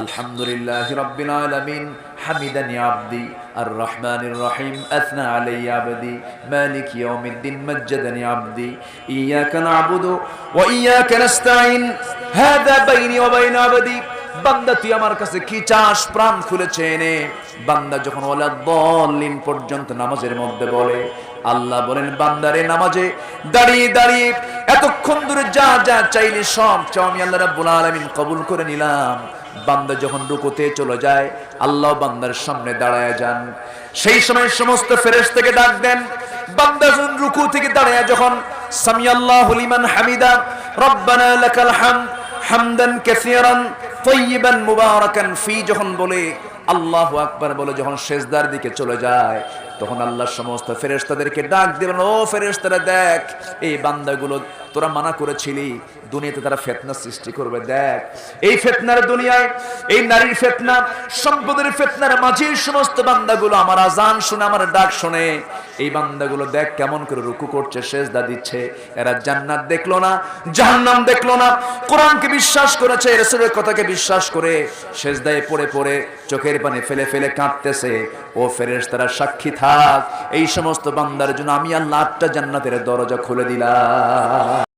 আলহামদুলিল্লাহ রব্বিল আলামিন। হামিদানি আবদি। আর রহমানির রহিম। আসনা আলাই আবদি। মালিক ইয়াউমিদ্দিন। মজ্জাদানি আবদি। ইয়াকা নাবুদু ওয়া ইয়াকা নাস্তাইন হাদা বাইনি ওয়া বাইন আবদি। বান্দা, তুই আমার কাছে কি চাস? প্রাণ খুলে চেয়ে বান্দা যখন ওলা দলিন পর্যন্ত নামাজের মধ্যে বলে, আল্লাহ বলেন, বান্দারে, নামাজে দাঁড়িয়ে দাঁড়িয়ে এতক্ষণ ধরে যা যা চাইলে সব চাও, আমি আল্লাহ রাব্বুল আলামিন কবুল করে নিলাম। বান্দা যখন রুকুতে চলে যায়, আল্লাহ বান্দার সামনে দাঁড়ায় যান। সেই সময় সমস্ত ফেরেশ থেকে ডাক দেন। বান্দা যখন রুকু থেকে দাঁড়ায়, যখন সামি আল্লাহ লিমান হামিদা, রব্বানা লাকাল হামদ, হামদান কাসীরান তৈবান মুবারাকান। ফি যখন বলে, আল্লাহু আকবার, বলে যখন শেষদার দিকে চলে যায় তখন আল্লাহ সমস্ত ফেরেশতাদেরকে ডাক দিবেন ও ফেরেশতারা, দেখ, এই বান্দাগুলো তোরা মানা করেছিলি, দুনিয়াতে তারা ফেতনা সৃষ্টি করবে, দেখ। এই ফেতনার দুনিয়ায়, এই নারীর ফেতনা, সম্পদের ফেতনার মাঝে সমস্ত বান্দাগুলো আমার আজান শুনে, আমার ডাক শুনে, এই বান্দাগুলো দেখ কেমন করে রুকু করছে, সেজদা দিচ্ছে। এরা জান্নাত দেখল না, জাহান্নাম দেখল না। কোরআনকে বিশ্বাস করেছে, রসুলের কথাকে বিশ্বাস করে সেজদায় পড়ে পড়ে চোখের পানি ফেলে ফেলে কাঁদতেছে। ও ফেরেস তারা সাক্ষী থাক এই সমস্ত বান্দার জন্য আমি আল্লাহ আটটা জান্নাতের দরজা খুলে দিলাম।